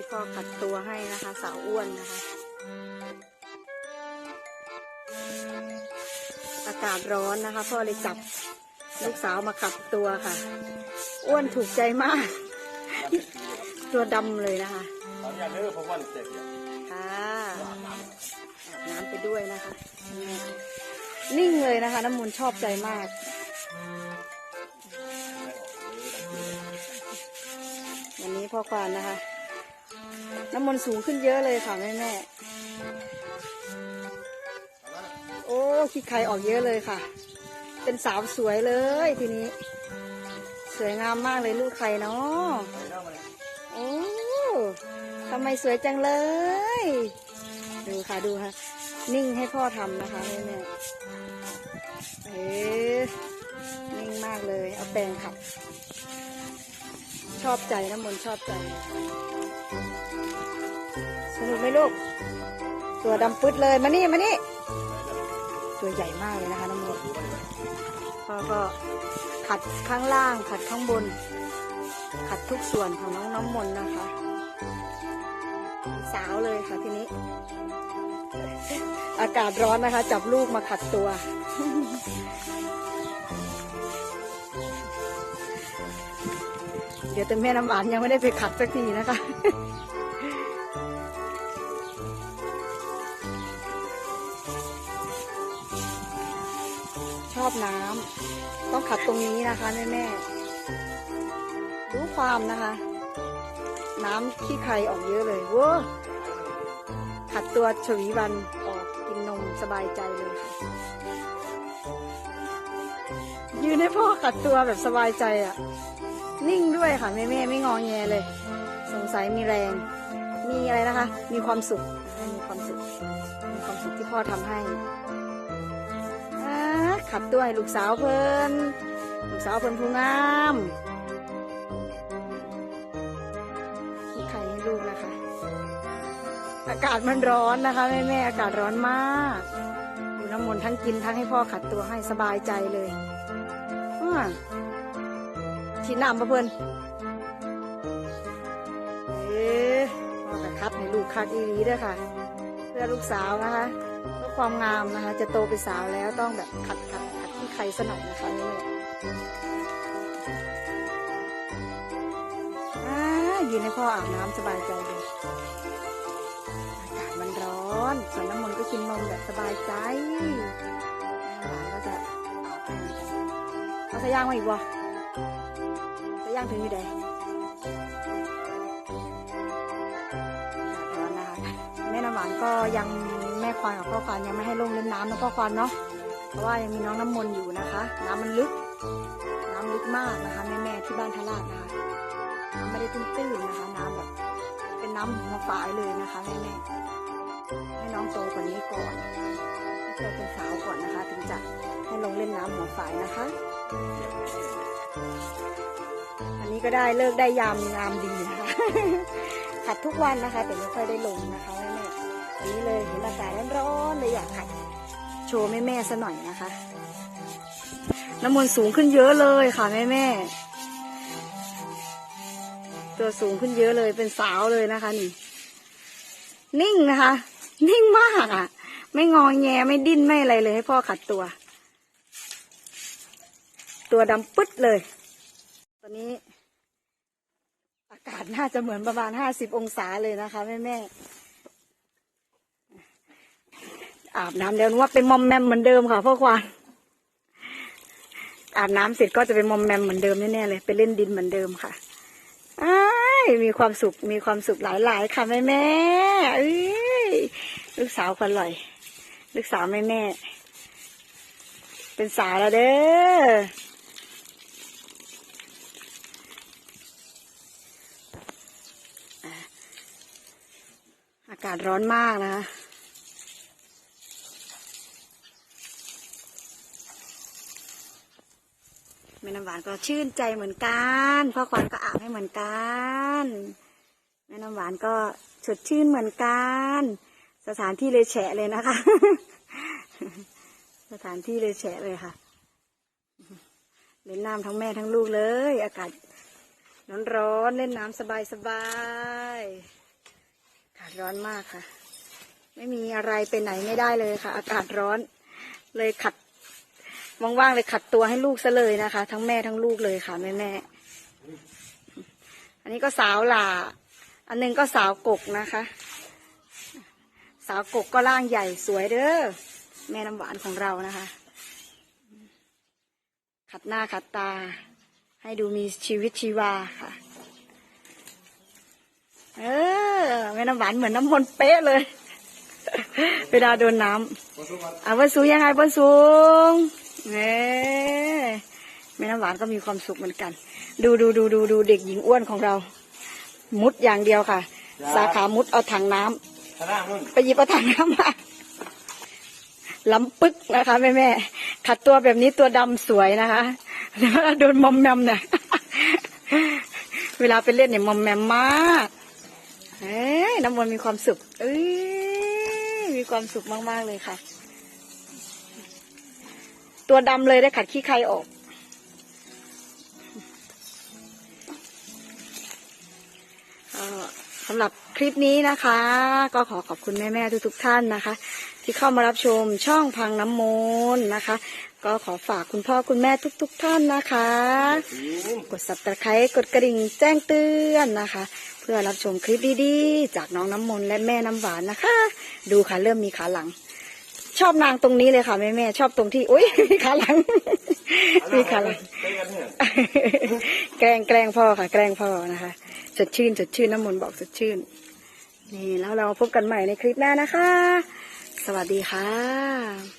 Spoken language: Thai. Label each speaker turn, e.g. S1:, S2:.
S1: ที่พ่อขัดตัวให้นะคะ สาวอ้วนนะคะ อากาศร้อนนะคะ พ่อเลยจับลูกสาวมาขัดตัวค่ะ อ้วนถูกใจมาก ตัวดำเลยนะคะ
S2: ตอนนี้เลิกเพราะวันเสร็จเนี่ย
S1: ค่ะอาบน้ำไปด้วยนะคะนี่นิ่งเลยนะคะ น้ำมูลชอบใจมากวันนี้พ่อควานนะคะ น้ำมนสูงขึ้นเยอะเลยค่ะแม่แม่ๆโอ้ขี้ไข่ออกเยอะเลยค่ะ เป็นสาวสวยเลยทีนี้ สวยงามมากเลยลูกไข่เนาะโอ้ทำไมสวยจังเลย ดูค่ะดูค่ะ นิ่งให้พ่อทำนะคะแม่แม่เอ๊ะนิ่งมากเลย เอาแปรงขัดชอบใจน้ำมนชอบใจ สนุกไหมลูก ตัวดำปึ๊ดเลย มานี่ มานี่ ตัวใหญ่มากเลยนะคะน้ำมนต์พ่อก็ขัดข้างล่าง ขัดข้างบน ขัดทุกส่วนของน้องน้ำมนต์นะคะ สาวเลยค่ะทีนี้ อากาศร้อนนะคะ จับลูกมาขัดตัวเดี๋ยวแต่แม่น้ำหวานยังไม่ได้ไปขัดสักทีนะคะ อบน้ำต้องขัดตรงนี้นะคะแม่แม่ๆรู้ความนะคะ น้ำขี้ไครออกเยอะเลยเว้อขัดตัวฉวีวันออกกินนมสบายใจเลยค่ะยืนให้พ่อขัดตัวแบบสบายใจอะ่ะ นิ่งด้วยค่ะแม่แม่ไม่งอแงเลย สงสัยมีแรง มีอะไรนะคะ มีความสุขมีความสุขมีความสุขที่พ่อทำให้ ขัดด้วยลูกสาวเพิ่นลูกสาวเพิ่นผู้งามที่ไข่ให้ลูกนะคะ อากาศมันร้อนนะคะแม่แม่อากาศร้อนมากดูน้ำมนต์ทั้งกินทั้งให้พ่อขัดตัวให้สบายใจเลยอ้าฉีดน้ำปะเพื่นเอ๊ะพ่อกับคัดให้ลูกคัดอีรีด้วยค่ะ เพื่อลูกสาวนะคะ ความงามนะคะ จะโตเป็นสาวแล้วต้องแบบขัดขัดขัดที่ไข่สนองนะคะแม่ๆอ่ายืนให้พ่ออาบน้ำสบายใจเลยอากาศมันร้อนส่วนน้ำมนต์ก็กินนมแบบสบายใจหวานก็จะอาบให้เอาสายยางมาอีกวะสายยางถึงอยู่ใดอากาศร้อนนะคะแม่น้ำหวานก็ยัง ม่ควานกับพ่อควานยังไม่ให้ลงเล่นน้ำนะพ่อควานเนาะเพราะว่ายังมีน้องน้ำมนต์อยู่นะคะ น้ำมันลึก น้ำลึกมากนะคะแม่ๆที่บ้านทาราดนะคะน้ำไม่ได้ตื้นๆนะคะ น้ำแบบ เป็นน้ำหัวฝายเลยนะคะแม่ๆให้น้องโตกว่านี้ก่อนให้โตเป็นสาวก่อนนะคะ ถึงจะให้ลงเล่นน้ำหัวฝายนะคะ อันนี้ก็ได้เลิกได้ยามงามดีนะคะขัดทุกวันนะคะแต่ไม่ค่อยได้ลงนะคะ อันนี้เลยเห็นอากาศร้อนๆเลยอยากขัดโชว์แม่ๆซะหน่อยนะคะ น้ำมนต์สูงขึ้นเยอะเลยค่ะแม่ๆตัวสูงขึ้นเยอะเลยเป็นสาวเลยนะคะนี่ นิ่งนะคะ นิ่งมากอะ ไม่งอแงไม่ดิ้นไม่อะไรเลยให้พ่อขัดตัว ตัวดำปึ๊ดเลย ตอนนี้ อากาศน่าจะเหมือนประมาณห้าสิบองศาเลยนะคะแม่แม่ๆ อาบน้ำเดี๋ยวนึกว่าเป็นมอมแมมเหมือนเดิมค่ะพ่อควานอาบน้ำเสร็จก็จะเป็นมอมแมมเหมือนเดิมแน่ๆเลยไปเล่นดินเหมือนเดิมค่ะอ้มีความสุขมีความสุขหลายๆค่ะแม่แม่ลูกสาวคนอร่อย ลูกสาวแม่แม่ เป็นสาวแล้วเด้ออากาศร้อนมากนะคะ แม่น้ำหวานก็ชื่นใจเหมือนกันพ่อขวัญก็อาบให้เหมือนกันแม่น้ำหวานก็สดชื่นเหมือนกัน สถานที่เลยแฉะเลยนะคะ สถานที่เลยแฉะเลยค่ะเล่นน้ำทั้งแม่ทั้งลูกเลย อากาศร้อนๆเล่นน้ำสบายๆาศร้อนมากค่ะ ไม่มีอะไรไปไหนไม่ได้เลยค่ะ อากาศร้อนเลยขัด ว่างๆเลยขัดตัวให้ลูกซะเลยนะคะ ทั้งแม่ทั้งลูกเลยค่ะแม่แม่ๆอันนี้ก็สาวหล่า อันหนึงก็สาวกกนะคะ สาวกกก็ร่างใหญ่สวยเด้อแม่น้ำหวานของเรานะคะ ขัดหน้าขัดตา ให้ดูมีชีวิตชีวาค่ะ เออแม่น้ำหวานเหมือนน้ำมนต์เป๊ะเลยเวลาโดนน้ำอะวันสูงยังไงวันสูง เน่แม่น้ำหวานก็มีความสุขเหมือนกัน ดูดูดูดูดูเด็กหญิงอ้วนของเรา มุดอย่างเดียวค่ะ สาขามุดเอาถังน้ำ
S2: ชนะมึง
S1: ไปหยิบเอาถังน้ำมาล้ำปึ๊กนะคะแม่แม่ๆขัดตัวแบบนี้ตัวดำสวยนะคะแต่เวลาโดนมอมแมมเนี่ยเวลาไปเล่นเนี่ยมอมแมมมากเอ้ยน้ำมนต์มีความสุขเอ้ยมีความสุขมาก ๆ เลยค่ะ ตัวดำเลยได้ขัดขี้ใครออก สำหรับคลิปนี้นะคะ ก็ขอขอบคุณแม่ๆทุกๆท่านนะคะ ที่เข้ามารับชมช่องพังน้ำมนนะคะ ก็ขอฝากคุณพ่อคุณแม่ทุกๆท่านนะคะ กด subscribe กดกระดิ่งแจ้งเตือนนะคะ เพื่อรับชมคลิปดีๆ จากน้องน้ำมนและแม่น้ำหวานนะคะ ดูค่ะเริ่มมีขาหลัง ชอบนางตรงนี้เลยค่ะแม่ๆชอบตรงที่อุ้ยมีขาหลังมีขาหลัง
S2: เต้กันเนี่ย
S1: แกล้งแกล้งพ่อค่ะ แกล้งพ่อนะคะสดชื่นสดชื่นน้ำมนต์บอกสดชื่น นี่แล้วเราพบกันใหม่ในคลิปหน้านะคะ สวัสดีค่ะ